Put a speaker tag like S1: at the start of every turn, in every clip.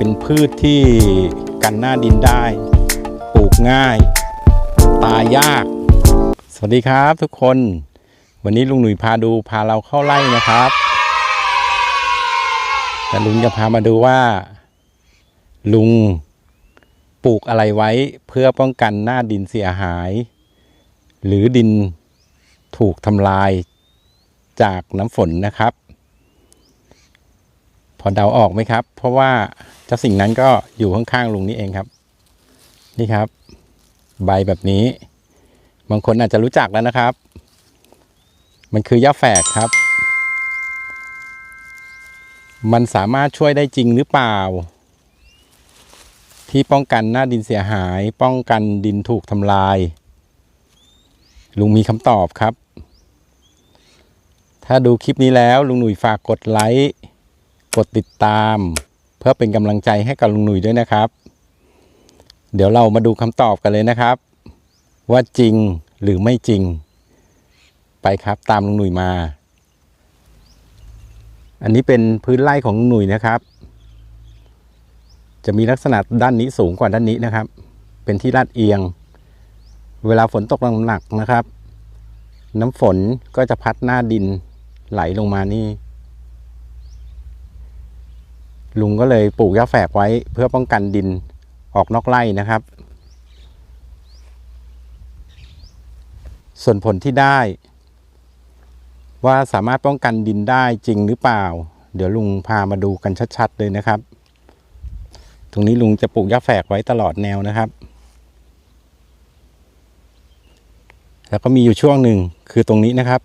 S1: เป็นพืชที่กันหน้าดินได้ ปลูกง่าย ตายยาก สวัสดีครับทุกคน วันนี้ลุงหนุ่ยพาดูพาเราเข้าไร่นะครับ แต่ลุงจะพามาดูว่า ลุงปลูกอะไรไว้เพื่อป้องกันหน้าดินเสียหาย หรือดินถูกทำลายจากน้ำฝนนะครับ พอเดาออกไหมครับ เพราะว่า เจ้าสิ่งนั้นก็อยู่ข้างๆลุงนี่เองครับ นี่ครับ ใบแบบนี้ บางคนอาจจะรู้จักแล้วนะครับ มันคือยาแฝกครับ มันสามารถช่วยได้จริงหรือเปล่า ที่ป้องกันหน้าดินเสียหาย ป้องกันดินถูกทำลาย ลุงมีคำตอบครับ ถ้าดูคลิปนี้แล้วลุงหนุ่ยฝากกดไลค์กดติดตาม พื่อเป็นกำลังใจให้กับลุงหนุ่ยด้วยนะครับ เดี๋ยวเรามาดูคำตอบกันเลยนะครับ ว่าจริงหรือไม่จริง ไปครับตามลุงหนุ่ยมา อันนี้เป็นพื้นไร่ของลุงหนุ่ยนะครับ จะมีลักษณะด้านนี้สูงกว่าด้านนี้นะครับ เป็นที่ลาดเอียง เวลาฝนตกหนักนะครับ น้ำฝนก็จะพัดหน้าดินไหลลงมานี่ ลุงก็เลยปลูกหญ้าแฝกไว้เพื่อป้องกันดินออกนอกไร่นะครับ ส่วนผลที่ได้ ว่าสามารถป้องกันดินได้จริงหรือเปล่า เดี๋ยวลุงพามาดูกันชัดๆเลยนะครับ ตรงนี้ลุงจะปลูกหญ้าแฝกไว้ตลอดแนวนะครับ แล้วก็มีอยู่ช่วงหนึ่งคือตรงนี้นะครับ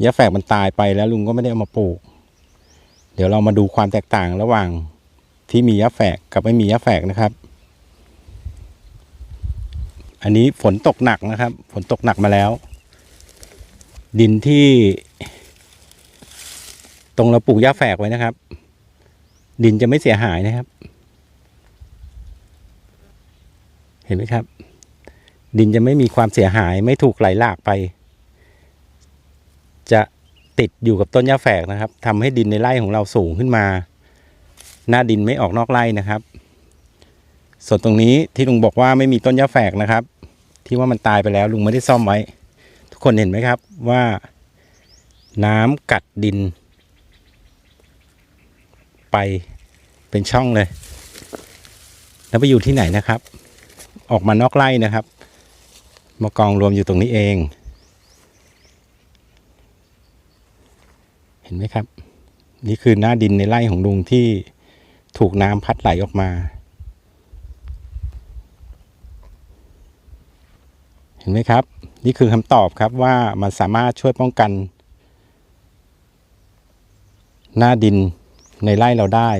S1: หญ้าแฝกมันตายไปแล้วลุงก็ไม่ได้เอามาปลูก ดี๋ยวเรามาดูความแตกต่างระหว่างที่มีหญ้าแฝกกับไม่มีหญ้าแฝกนะครับ อันนี้ฝนตกหนักนะครับ ฝนตกหนักมาแล้ว ดินที่ ตรงเราปลูกหญ้าแฝกไว้นะครับ ดินจะไม่เสียหายนะครับ เห็นไหมครับ ดินจะไม่มีความเสียหายไม่ถูกไหลหลากไป จะ ติดอยู่กับต้นหญ้าแฝกนะครับทำให้ดินในไร่ของเราสูงขึ้นมา หน้าดินไม่ออกนอกไร่นะครับ ส่วนตรงนี้ที่ลุงบอกว่าไม่มีต้นหญ้าแฝกนะครับ ที่ว่ามันตายไปแล้วลุงไม่ได้ซ่อมไว้ ทุกคนเห็นไหมครับว่า น้ำกัดดิน ไปเป็นช่องเลย แล้วไปอยู่ที่ไหนนะครับ ออกมานอกไร่นะครับ มากองรวมอยู่ตรงนี้เอง เห็นไหมครับ นี่คือหน้าดินในไร่ของลุงที่ถูกน้ำพัดไหลออกมา เห็นไหมครับ นี่คือคำตอบครับว่ามันสามารถช่วยป้องกัน หน้าดินในไร่เราได้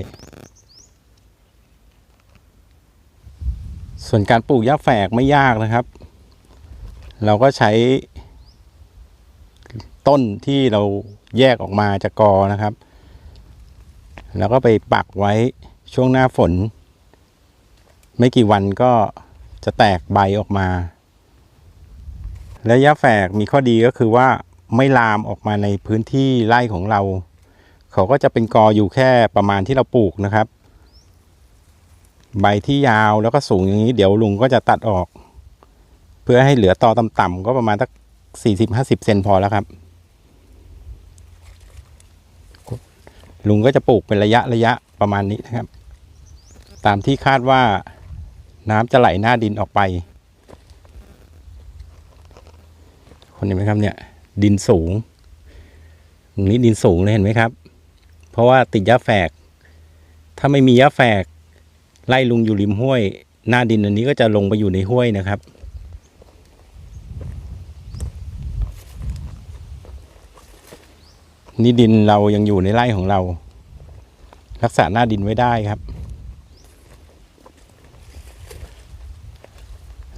S1: ส่วนการปลูกหญ้าแฝกไม่ยากนะครับ เราก็ใช้ต้นที่เรา แยกออกมาจากกอนะครับ แล้วก็ไปปักไว้ช่วงหน้าฝน ไม่กี่วันก็จะแตกใบออกมา และหญ้าแฝกมีข้อดีก็คือว่าไม่ลามออกมาในพื้นที่ไร่ของเรา เขาก็จะเป็นกออยู่แค่ประมาณที่เราปลูกนะครับ ใบที่ยาวแล้วก็สูงอย่างนี้ เดี๋ยวลุงก็จะตัดออก เพื่อให้เหลือตอต่ำๆก็ประมาณสักสี่สิบห้าสิบเซนพอแล้วครับ ลุงก็จะปลูกเป็นระยะระยะประมาณนี้นะครับ ตามที่คาดว่าน้ำจะไหลหน้าดินออกไป คนเห็นไหมครับเนี่ย ดินสูงตรงนี้ดินสูงเลยเห็นไหมครับ เพราะว่าติดหญ้าแฝก ถ้าไม่มีหญ้าแฝก ไล่ลุงอยู่ริมห้วย หน้าดินอันนี้ก็จะลงไปอยู่ในห้วยนะครับ นี่ดินเรายังอยู่ในไร่ของเรา รักษาหน้าดินไว้ได้ครับ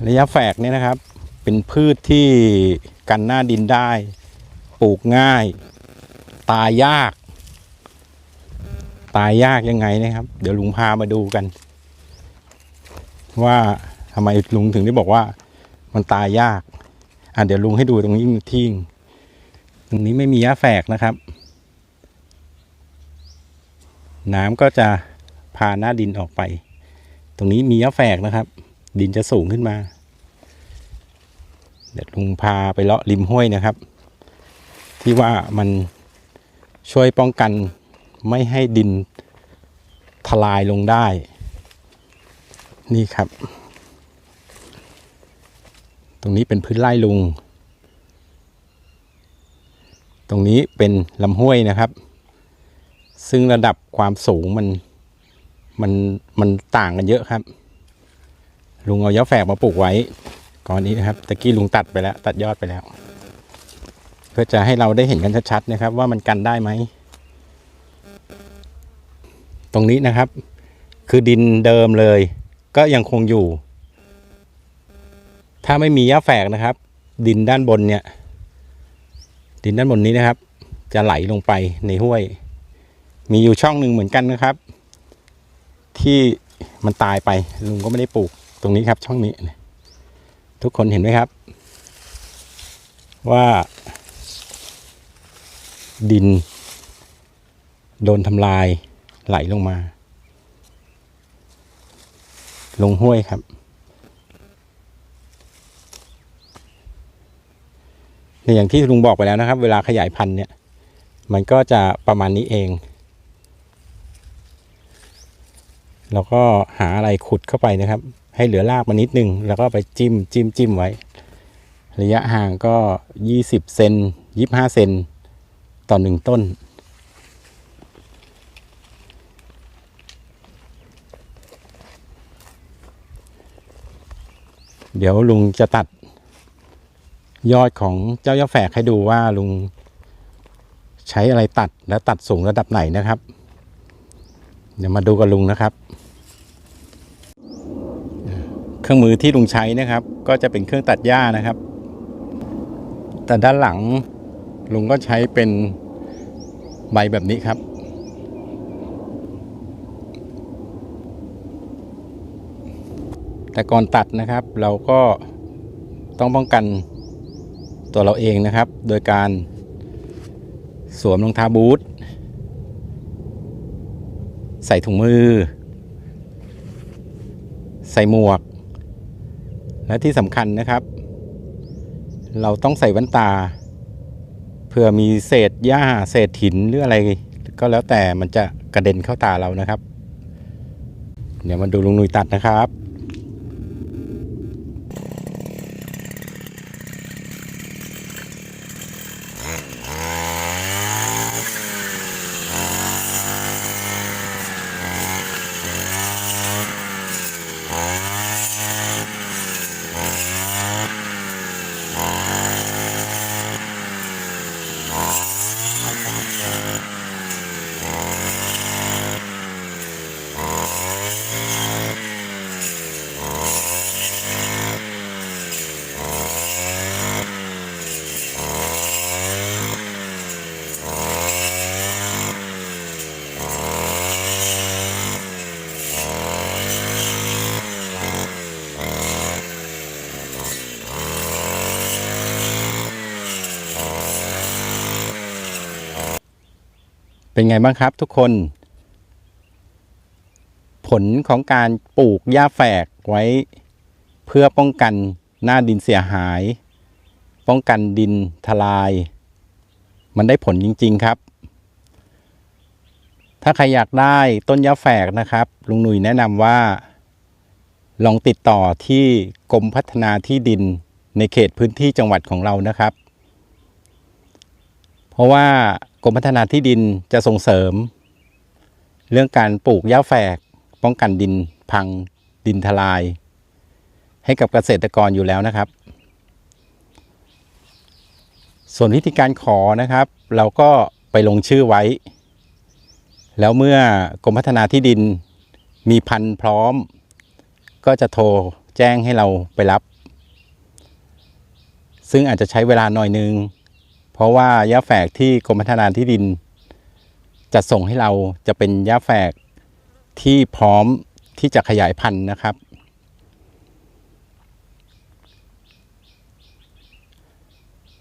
S1: ระยะแฝกเนี่ยนะครับ เป็นพืชที่กันหน้าดินได้ ปลูกง่าย ตายยาก ตายยากยังไงนะครับ เดี๋ยวลุงพามาดูกัน ว่าทำไมลุงถึงได้บอกว่า มันตายยาก อะเดี๋ยวลุงให้ดูตรงนี้ทิ้ง ตรงนี้ไม่มีหญ้าแฝกนะครับ น้ำก็จะพาหน้าดินออกไป ตรงนี้มียะแฝกนะครับ ดินจะสูงขึ้นมา เดี๋ยวลุงพาไปเลาะริมห้วยนะครับ ที่ว่ามันช่วยป้องกันไม่ให้ดินทลายลงได้ นี่ครับ ตรงนี้เป็นพื้นไร่ลุง ตรงนี้เป็นลำห้วยนะครับ ซึ่งระดับความสูงมันมันมันต่างกันเยอะครับ ลุงเอายะแฝกมาปลูกไว้ก่อนนี้นะครับตะกี้ลุงตัดไปแล้ว ตัดยอดไปแล้ว เพื่อจะให้เราได้เห็นกันชัดๆนะครับ ว่ามันกันได้ไหมตรงนี้นะครับ คือดินเดิมเลย ก็ยังคงอยู่ ถ้าไม่มีหญ้าแฝกนะครับ ดินด้านบนเนี่ย ดินด้านบนนี้นะครับ จะไหลลงไปในห้วย มีอยู่ช่องหนึ่งเหมือนกันนะครับ ที่มันตายไปลุงก็ไม่ได้ปลูกตรงนี้ครับ ช่องนี้ ทุกคนเห็นไหมครับ ว่า ดิน โดนทำลายไหลลงมา ลงห้วยครับ ในอย่างที่ลุงบอกไปแล้วนะครับ เวลาขยายพันธุ์เนี่ย มันก็จะประมาณนี้เอง แล้วก็หาอะไรขุดเข้าไปนะครับ ให้เหลือรากมานิดนึง แล้วก็ไปจิ้มจิ้มจิ้มไว้ ระยะห่างก็ยี่สิบเซนยี่ห้าเซนต่อหนึ่งต้นเดี๋ยวลุงจะตัด ยอดของเจ้ายาแฝกให้ดูว่าลุงใช้อะไรตัดและตัดสูงระดับไหนนะครับ เดี๋ยวมาดูกับลุงนะครับ เครื่องมือที่ลุงใช้นะครับ ก็จะเป็นเครื่องตัดหญ้านะครับ แต่ด้านหลังลุงก็ใช้เป็นใบแบบนี้ครับ แต่ก่อนตัดนะครับ เราก็ต้องป้องกัน ตัวเราเองนะครับ โดยการสวมรองเท้าบูทใส่ถุงมือ ใส่หมวก และที่สำคัญนะครับ เราต้องใส่แว่นตาเพื่อมีเศษหญ้าเศษหินหรืออะไร ก็แล้วแต่มันจะกระเด็นเข้าตาเรานะครับ เดี๋ยวมาดูลุงหนุยตัดนะครับ เป็นไงบ้างครับทุกคน ผลของการปลูกหญ้าแฝกไว้ เพื่อป้องกันหน้าดินเสียหาย ป้องกันดินทลาย มันได้ผลจริง ๆครับ ถ้าใครอยากได้ต้นหญ้าแฝกนะครับ ลุงหนุ่ยแนะนำว่า ลองติดต่อที่กรมพัฒนาที่ดินในเขตพื้นที่จังหวัดของเรานะครับ เพราะว่า กรมพัฒนาที่ดินจะส่งเสริม เรื่องการปลูกหญ้าแฝก ป้องกันดินพังดินทลาย ให้กับเกษตรกรอยู่แล้วนะครับ ส่วนวิธีการขอนะครับ เราก็ไปลงชื่อไว้ แล้วเมื่อกรมพัฒนาที่ดินมีพันธุ์พร้อม ก็จะโทรแจ้งให้เราไปรับ ซึ่งอาจจะใช้เวลาหน่อยนึง เพราะว่าหญ้าแฝกที่กรมพัฒนาที่ดิน จะส่งให้เราจะเป็นหญ้าแฝกที่พร้อมที่จะขยายพันธุ์นะครับ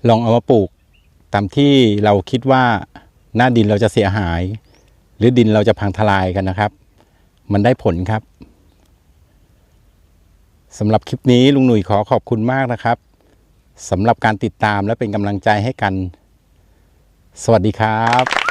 S1: ลองเอามาปลูกตามที่เราคิดว่าหน้าดินเราจะเสียหาย หรือดินเราจะพังทลายกันนะครับ มันได้ผลครับสำหรับคลิปนี้ลุงหนุ่ยขอขอบคุณมากนะครับ สำหรับการติดตามและเป็นกำลังใจให้กัน สวัสดีครับ